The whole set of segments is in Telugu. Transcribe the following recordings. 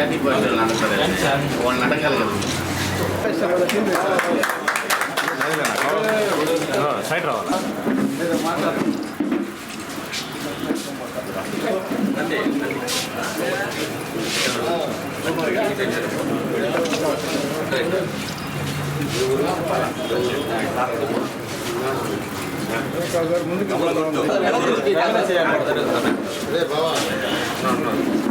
అడగరు జాతీయ పార్టీలు అడగరు వాళ్ళని అడగాలి కదా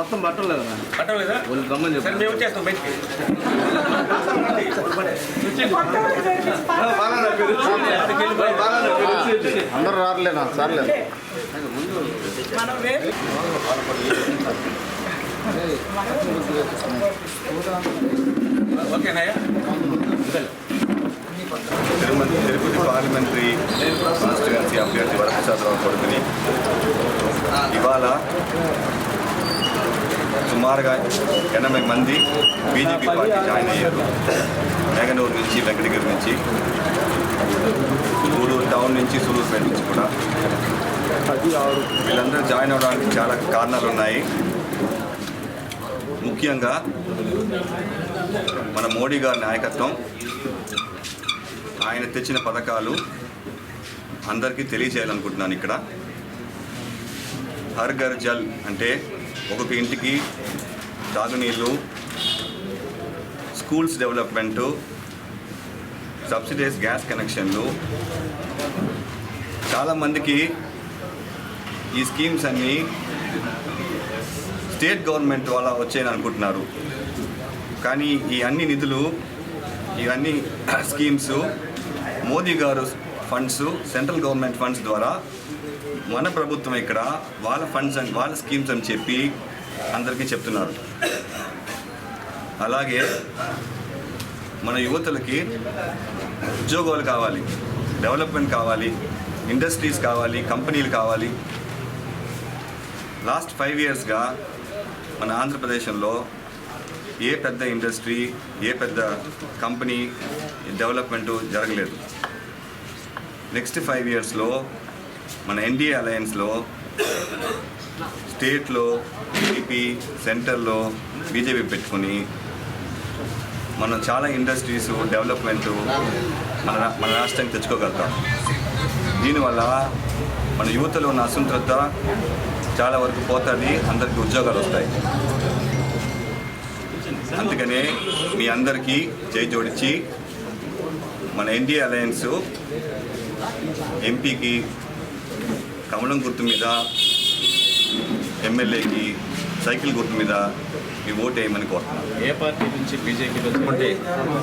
మొత్తం బట్టలు లేదా? పట్టలేదా వాళ్ళు గమ్మని సరే మేము వచ్చేస్తాం బయటికి. అందరూ రారులేనా సార్లేదు ఓకేనాయా తిరుమల తిరుపతి పార్లమెంటరీ కాన్స్టిట్యున్సీ అభ్యర్థి వరప్రసాదరావు కొడుకుని ఇవాళ సుమారుగా ఎనభై మంది బీజేపీ పార్టీ జాయిన్ అయ్యారు. మేఘనూరు నుంచి వెంకటగిరి నుంచి గూడూరు టౌన్ నుంచి సూలూరుపేట నుంచి కూడా. వీళ్ళందరూ జాయిన్ అవ్వడానికి చాలా కారణాలు ఉన్నాయి ముఖ్యంగా మన మోడీ గారి నాయకత్వం ఆయన తెచ్చిన పథకాలు అందరికీ తెలియజేయాలనుకుంటున్నాను ఇక్కడ. హర్ ఘర్ జల్ అంటే ఒక్కొక్క ఇంటికి తాగునీళ్ళు స్కూల్స్ డెవలప్మెంటు సబ్సిడైజ్ గ్యాస్ కనెక్షన్లు. చాలామందికి ఈ స్కీమ్స్ అన్నీ స్టేట్ గవర్నమెంట్ వల్ల వచ్చాయని అనుకుంటున్నారు. కానీ ఈ అన్ని నిధులు ఇవన్నీ స్కీమ్స్ మోదీ గారు ఫండ్స్ సెంట్రల్ గవర్నమెంట్ ఫండ్స్ ద్వారా మన ప్రభుత్వం ఇక్కడ వాళ్ళ ఫండ్స్ అని వాళ్ళ స్కీమ్స్ అని చెప్పి అందరికీ చెప్తున్నారు. అలాగే మన యువతలకి ఉద్యోగాలు కావాలి డెవలప్మెంట్ కావాలి ఇండస్ట్రీస్ కావాలి కంపెనీలు కావాలి. లాస్ట్ ఫైవ్ ఇయర్స్గా మన ఆంధ్రప్రదేశ్లో ఏ పెద్ద ఇండస్ట్రీ ఏ పెద్ద కంపెనీ డెవలప్మెంట్ జరగలేదు. నెక్స్ట్ ఫైవ్ ఇయర్స్లో మన ఎన్డీఏ అలయన్స్లో స్టేట్లో టీడీపీ సెంటర్లో బీజేపీ పెట్టుకుని మనం చాలా ఇండస్ట్రీస్ డెవలప్మెంట్ మన రా- మన రాష్ట్రానికి తెచ్చుకోగలుగుతాం. దీనివల్ల మన యువతలో ఉన్న అసంతృప్త చాలా వరకు పోతుంది అందరికీ ఉద్యోగాలు వస్తాయి. అందుకనే మీ అందరికీ చేయి జోడించి మన ఎన్డీఏ అలయన్స్ ఎంపీకి కమలం గుర్తు మీద ఎమ్మెల్యేకి సైకిల్ గుర్తు మీద మీ ఓటు వేయమని కోరుతున్నాను. ఏ పార్టీ నుంచి బీజేపీ అంటే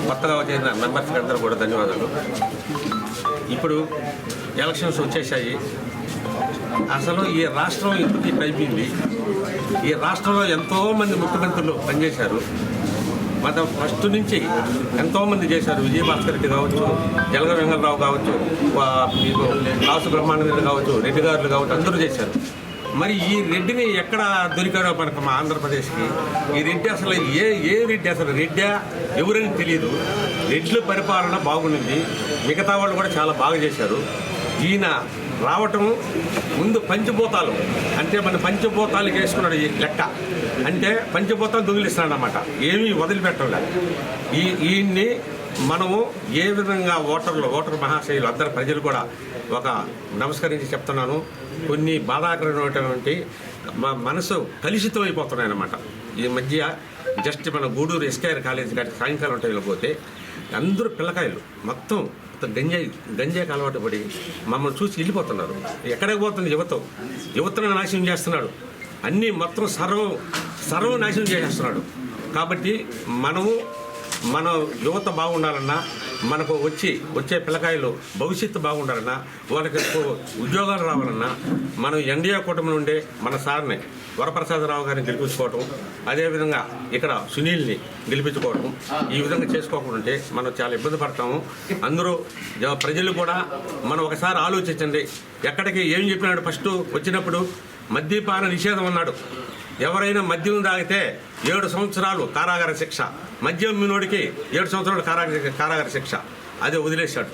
కొత్తగా చేరిన మెంబర్స్ అందరూ కూడా ధన్యవాదాలు. ఇప్పుడు ఎలక్షన్స్ వచ్చేసాయి. అసలు ఈ రాష్ట్రం ఇంటికి అయిపోయింది ఈ రాష్ట్రంలో ఎంతోమంది ముఖ్యమంత్రులు పనిచేశారు. మనం ఫస్ట్ నుంచి ఎంతోమంది చేశారు. విజయభాస్కర్ రెడ్డి కావచ్చు జలగ వెంగళరావు కావచ్చు మీకు కాసు బ్రహ్మానంద కావచ్చు రెడ్డి గారులు కావచ్చు అందరూ చేశారు. మరి ఈ రెడ్డిని ఎక్కడ దొరికారో మనకు మా ఆంధ్రప్రదేశ్కి? ఈ రెడ్డి అసలు ఏ ఏ రెడ్డి అసలు? రెడ్డా? ఎవరని తెలియదు రెడ్ల పరిపాలన బాగుండింది. మిగతా వాళ్ళు కూడా చాలా బాగా చేశారు. ఈయన రావటం ముందు పంచభూతాలు. అంటే మన పంచభూతాలు వేసుకున్నాడు ఈ లెక్క. అంటే పంచభూతాలు దొంగిలిస్తున్నాడు అనమాట ఏమీ వదిలిపెట్టలే. ఈ ఈయన్ని మనము ఏ విధంగా ఓటర్లు ఓటర్ మహాశయులు అందరు ప్రజలు కూడా ఒక నమస్కరించి చెప్తున్నాను. కొన్ని బాధాకరమైనటువంటి మా మనసు కలుషితం అయిపోతున్నాయి అన్నమాట ఈ మధ్య జస్ట్ మన గూడూరు ఎస్కేఆర్ కాలేజ్ గారి సాయంకాలం టైంలో పోతే అందరూ పిల్లకాయలు మొత్తం గంజాయి గంజాయికి అలవాటు పడి మమ్మల్ని చూసి వెళ్ళిపోతున్నారు. ఎక్కడికి పోతుంది యువత యువతను నాశనం చేస్తున్నాడు. అన్నీ మొత్తం సర్వం సర్వం నాశనం చేసేస్తున్నాడు. కాబట్టి మనము మన యువత బాగుండాలన్నా మనకు వచ్చి వచ్చే పిల్లకాయలు భవిష్యత్తు బాగుండాలన్నా వాళ్ళకి ఉద్యోగాలు రావాలన్నా మనం ఎన్డీఏ కూటమి నుండే మన సార్ని వరప్రసాదరావు గారిని గెలిపించుకోవటం అదేవిధంగా ఇక్కడ సునీల్ని గెలిపించుకోవటం ఈ విధంగా చేసుకోకుంటే మనం చాలా ఇబ్బంది పడతాము. అందరూ ప్రజలు కూడా మనం ఒకసారి ఆలోచించండి. ఎక్కడికి ఏం చెప్పినాడు ఫస్ట్ వచ్చినప్పుడు మద్యపాన నిషేధం అన్నాడు. ఎవరైనా మద్యం తాగితే ఏడు సంవత్సరాలు కారాగార శిక్ష. మద్యం మినోడికి ఏడు సంవత్సరాలు కారాగార కారాగార శిక్ష. అదే వదిలేశాడు.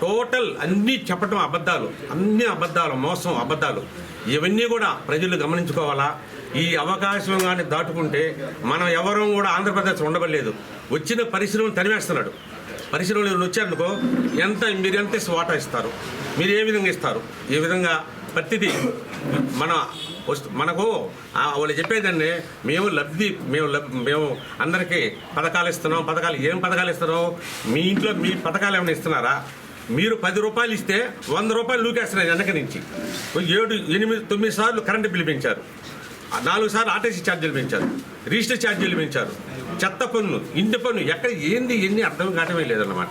టోటల్ అన్నీ చెప్పటం అబద్ధాలు. అన్ని అబద్ధాలు మోసం అబద్ధాలు. ఇవన్నీ కూడా ప్రజలు గమనించుకోవాలా? ఈ అవకాశం కానీ దాటుకుంటే మనం ఎవరూ కూడా ఆంధ్రప్రదేశ్ ఉండబడలేదు. వచ్చిన పరిశ్రమను తరివేస్తున్నాడు పరిశ్రమలు ఎవరు వచ్చారనుకో ఎంత మీరు ఎంత వాటా ఇస్తారు? మీరు ఏ విధంగా ఇస్తారు? ఈ విధంగా ప్రతిదీ. మన వస్తు మనకు వాళ్ళు చెప్పేదండి మేము లబ్ధి మేము లబ్ మేము అందరికీ పథకాలు ఇస్తున్నాం పథకాలు ఏం పథకాలు ఇస్తున్నాం మీ ఇంట్లో మీ పథకాలు ఏమైనా ఇస్తున్నారా? మీరు పది రూపాయలు ఇస్తే వంద రూపాయలు లూకేస్తున్నారు వెనక నుంచి. ఏడు ఎనిమిది తొమ్మిది సార్లు కరెంటు పిలిపించారు పెంచారు. నాలుగు సార్లు ఆర్టీసీ ఛార్జీలు పెంచారు. రిజిస్టర్ ఛార్జీలు పెంచారు. చెత్త పన్ను ఇంటి పన్ను ఎక్కడ ఏంది ఎన్ని అర్థం కావటమే లేదన్నమాట.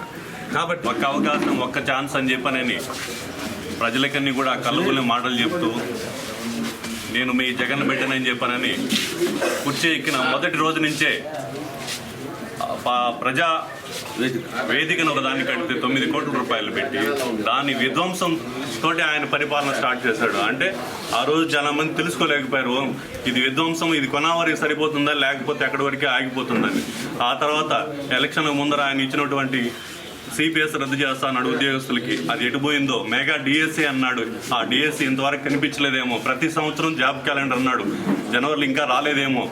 కాబట్టి ఒక్క అవకాశం ఒక్క ఛాన్స్ అని చెప్పనని. ప్రజలకన్నీ కూడా కళ్ళబుల్లి మాటలు చెప్తూ నేను మీ జగన్ బిడ్డనని చెప్పానని కుర్చీ ఎక్కిన మొదటి రోజు నుంచే ప్రజా వేదికను ఒకదాన్ని కడితే తొమ్మిది కోట్ల రూపాయలు పెట్టి దాని విధ్వంసం తోటి ఆయన పరిపాలన స్టార్ట్ చేశాడు. అంటే ఆ రోజు చాలా మంది తెలుసుకోలేకపోయారు ఇది విధ్వంసం ఇది కొనావరికి సరిపోతుందా లేకపోతే ఎక్కడి వరకే ఆగిపోతుందని. ఆ తర్వాత ఎలక్షన్ ముందర ఆయన ఇచ్చినటువంటి సిపిఎస్ రద్దు చేస్తాన్నాడు ఉద్యోగస్తులకి. అది ఎటుపోయిందో మెగా డిఎస్సి అన్నాడు. ఆ డిఎస్సి ఇంతవరకు కనిపించలేదేమో. ప్రతి సంవత్సరం జాబ్ క్యాలెండర్ అన్నాడు. జనవరిలో ఇంకా రాలేదేమో.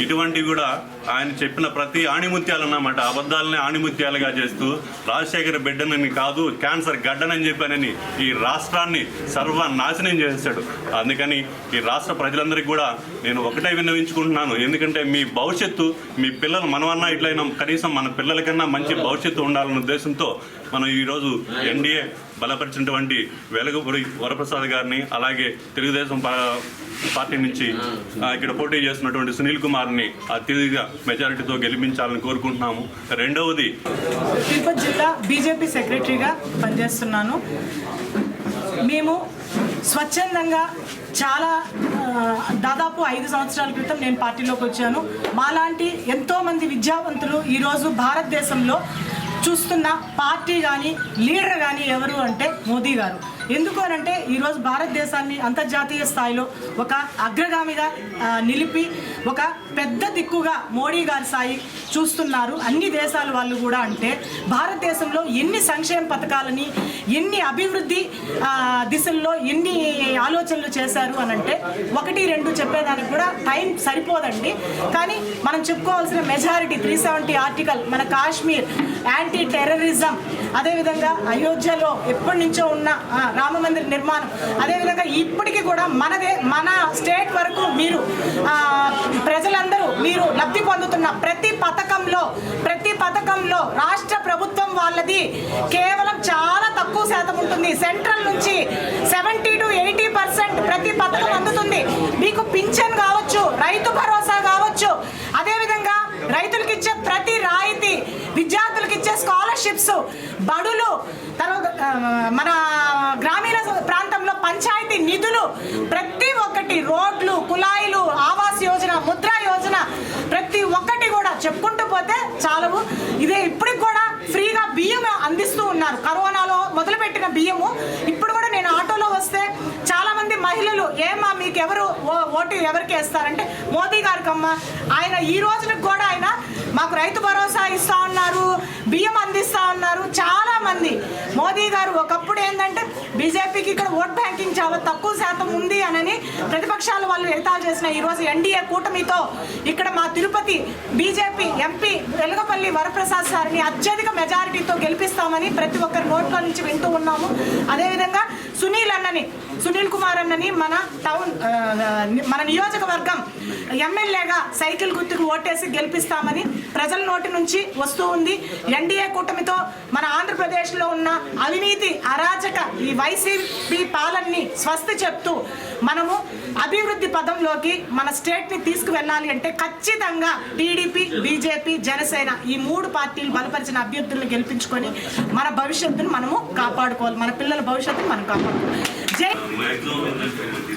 ఇటువంటివి కూడా ఆయన చెప్పిన ప్రతి ఆణిముత్యాలు అన్నమాట అబద్ధాలని ఆణిముత్యాలుగా చేస్తూ రాజశేఖర బిడ్డనని కాదు క్యాన్సర్ గడ్డనని చెప్పానని ఈ రాష్ట్రాన్ని సర్వనాశనం చేశాడు అందుకని ఈ రాష్ట్ర ప్రజలందరికీ కూడా నేను ఒకటే విన్నవించుకుంటున్నాను. ఎందుకంటే మీ భవిష్యత్తు మీ పిల్లలు మనమన్నా ఇట్లయినా. కనీసం మన పిల్లలకన్నా మంచి భవిష్యత్తు ఉండాలని ఉండాలన్న ఉద్దేశంతో మనం ఈరోజు ఎన్డీఏ బలపరిచినటువంటి వెలగపూడి వరప్రసాద్ గారిని అలాగే తెలుగుదేశం పార్టీ నుంచి ఇక్కడ పోటీ చేస్తున్నటువంటి సునీల్ కుమార్ని అత్యధిక మెజారిటీతో గెలిపించాలని కోరుకుంటున్నాము. రెండవది తిరుపతి జిల్లా బీజేపీ సెక్రటరీగా పనిచేస్తున్నాను. మేము స్వచ్ఛందంగా చాలా దాదాపు ఐదు సంవత్సరాల క్రితం నేను పార్టీలోకి వచ్చాను. మాలాంటి ఎంతోమంది విద్యావంతులు ఈరోజు భారతదేశంలో చూస్తున్న పార్టీ కానీ లీడర్ కానీ ఎవరు అంటే మోదీ గారు. ఎందుకు అని అంటే ఈరోజు భారతదేశాన్ని అంతర్జాతీయ స్థాయిలో ఒక అగ్రగామిగా నిలిపి ఒక పెద్ద దిక్కుగా మోడీ గారి స్థాయి చూస్తున్నారు. అన్ని దేశాల వాళ్ళు కూడా అంటే భారతదేశంలో ఎన్ని సంక్షేమ పథకాలని ఎన్ని అభివృద్ధి దిశల్లో ఎన్ని ఆలోచనలు చేశారు అని అంటే ఒకటి రెండు చెప్పేదానికి కూడా టైం సరిపోదండి. కానీ మనం చెప్పుకోవాల్సిన మెజారిటీ త్రీ సెవెంటీ ఆర్టికల్ మన కాశ్మీర్ యాంటీ టెర్రరిజం అదేవిధంగా అయోధ్యలో ఎప్పటి నుంచో ఉన్న రామమందిర నిర్మాణం. అదేవిధంగా ఇప్పటికీ కూడా మనదే మన స్టేట్ వరకు మీరు ప్రజలందరూ మీరు లబ్ధి పొందుతున్న ప్రతి పథకంలో ప్రతి పథకంలో రాష్ట్ర ప్రభుత్వం వాళ్ళది కేవలం చాలా తక్కువ శాతం ఉంటుంది. సెంట్రల్ నుంచి సెవెంటీ టు ఎయిటీ పర్సెంట్ ప్రతి పథకం అందుతుంది. మీకు పింఛన్ కావచ్చు రైతు భరోసా కావచ్చు అదేవిధంగా రైతులకు ఇచ్చే ప్రతి రాయితీ విద్యార్థులకు ఇచ్చే స్కాలర్షిప్స్ బడులు తర్వాత మన గ్రామీణ ప్రాంతంలో పంచాయతీ నిధులు ప్రతి ఒక్కటి రోడ్లు కుళాయిలు ఆవాస్ యోజన ముద్రా యోజన ప్రతి ఒక్కటి కూడా చెప్పుకుంటూ పోతే చాలవు. ఇదే ఇప్పటికి కూడా ఫ్రీగా బియ్యం అందిస్తూ ఉన్నారు. కరోనాలో మొదలుపెట్టిన బియ్యము ఇప్పుడు కూడా నేను ఆటోలో వస్తే చాలా మంది మహిళలు మోదీకి ఎవరు ఓ- ఓటు ఎవరికి వేస్తారంటే మోదీ గారికి అమ్మ ఆయన ఈ రోజులకు కూడా ఆయన మాకు రైతు భరోసా ఇస్తా ఉన్నారు బియ్యం అందిస్తా ఉన్నారు చాలా మంది. మోదీ గారు ఒకప్పుడు ఏంటంటే బీజేపీకి ఇక్కడ ఓట్ బ్యాంకింగ్ చాలా తక్కువ శాతం ఉంది అనని ప్రతిపక్షాలు వాళ్ళు ఎగతాలు చేసిన ఈ రోజు ఎన్డీఏ కూటమితో ఇక్కడ మా తిరుపతి బీజేపీ ఎంపీ వెలుగపల్లి వరప్రసాద్ సార్ని అత్యధిక మెజారిటీతో గెలిపిస్తామని ప్రతి ఒక్కరి నోట్ల నుంచి వింటూ ఉన్నాము. అదేవిధంగా సునీల్ అన్నని సునీల్ కుమార్ అన్నని మన టౌన్ మన నియోజకవర్గం ఎమ్మెల్యేగా సైకిల్ గుర్తుకు ఓటేసి గెలిపిస్తామని ప్రజల నోటి నుంచి వస్తూ ఉంది. ఎన్డీఏ కూటమితో మన ఆంధ్రప్రదేశ్లో ఉన్న అవినీతి అరాచక ఈ వైసీపీ పాలనని స్వస్తి చెప్తూ మనము అభివృద్ధి పదంలోకి మన స్టేట్ని తీసుకువెళ్ళాలి అంటే ఖచ్చితంగా టీడీపీ బీజేపీ జనసేన ఈ మూడు పార్టీలు బలపరిచిన అభ్యర్థులను గెలిపించుకొని మన భవిష్యత్తును మనము కాపాడుకోవాలి. మన పిల్లల భవిష్యత్తును మనం కాపాడుకోవాలి. అసలు మ్యాక్సిమం ఏంటంటే